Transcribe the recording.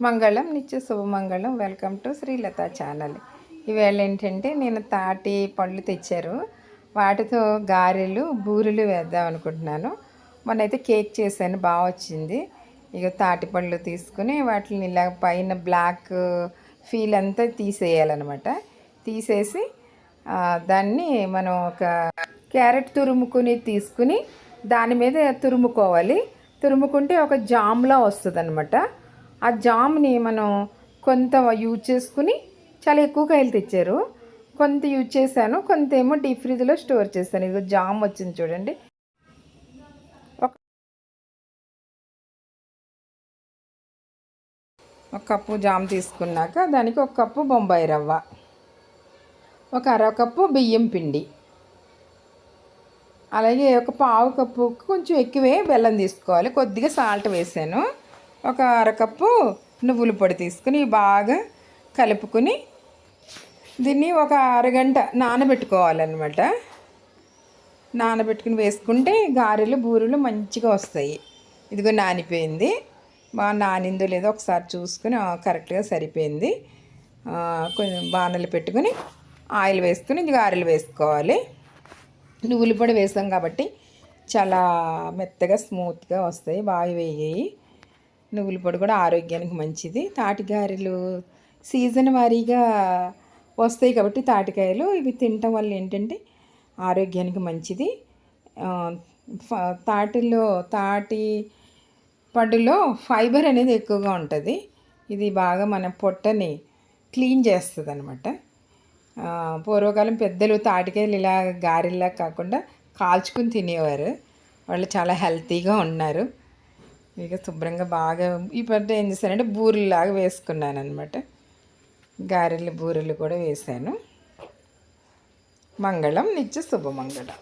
మంగళం నిత్య శుభమంగళం వెల్కమ్ టు శ్రీలత ఛానల్. ఈవేళ ఏంటంటే నేను తాటి పళ్ళు తెచ్చారు. వాటితో గారెలు బూరెలు వేద్దాం అనుకుంటున్నాను. మొన్నైతే కేక్ చేశాను బాగా వచ్చింది. ఇక తాటి పళ్ళు తీసుకుని వాటిని ఇలా పైన బ్లాక్ ఫీల్ అంతా తీసేయాలన్నమాట. తీసేసి దాన్ని మనం ఒక క్యారెట్ తురుముకుని తీసుకుని దాని మీద తురుముకోవాలి. తురుముకుంటే ఒక జామ్లా వస్తుంది అనమాట ఆ జామ్ని మనం కొంత యూజ్ చేసుకుని చాలా ఎక్కువ కాయలు తెచ్చారు. కొంత యూజ్ చేశాను కొంత ఏమో డీప్ ఫ్రిడ్జ్లో స్టోర్ చేశాను. ఇది జామ్ వచ్చింది చూడండి. ఒక ఒక కప్పు జామ్ తీసుకున్నాక దానికి ఒక కప్పు బొంబాయి రవ్వ ఒక అర కప్పు బియ్యం పిండి అలాగే ఒక పావు కప్పు కొంచెం ఎక్కువే బెల్లం తీసుకోవాలి. కొద్దిగా సాల్ట్ వేసాను. ఒక అరకప్పు నువ్వుల పొడి తీసుకుని బాగా కలుపుకుని దీన్ని ఒక అరగంట నానబెట్టుకోవాలన్నమాట. నానబెట్టుకుని వేసుకుంటే గారెలు బూరెలు మంచిగా వస్తాయి. ఇదిగో నానిపోయింది. బాగా నానిందో లేదో ఒకసారి చూసుకుని కరెక్ట్గా సరిపోయింది. కొంచెం బాణలు పెట్టుకుని ఆయిల్ వేసుకుని ఇది గారెలు వేసుకోవాలి. నువ్వుల పొడి వేసాం కాబట్టి చాలా మెత్తగా స్మూత్గా వస్తాయి. బాగా వేయాయి నువ్వుల పొడి కూడా ఆరోగ్యానికి మంచిది. తాటిగారెలు సీజన్ వారీగా వస్తాయి కాబట్టి తాటికాయలు ఇవి తినటం వల్ల ఏంటంటే ఆరోగ్యానికి మంచిది. ఫ- తాటిలో తాటి పండులో ఫైబర్ అనేది ఎక్కువగా ఉంటుంది. ఇది బాగా మన పొట్టని క్లీన్ చేస్తుంది అనమాట పూర్వకాలం పెద్దలు తాటికాయలు ఇలా గారెలా కాకుండా కాల్చుకుని తినేవారు. వాళ్ళు చాలా హెల్తీగా ఉన్నారు. ఇక శుభ్రంగా బాగా ఈ పంట ఏం చేశానంటే బూరెలాగా వేసుకున్నాను అనమాట గారెలు బూరెలు కూడా వేశాను. మంగళం నిత్య శుభమంగళం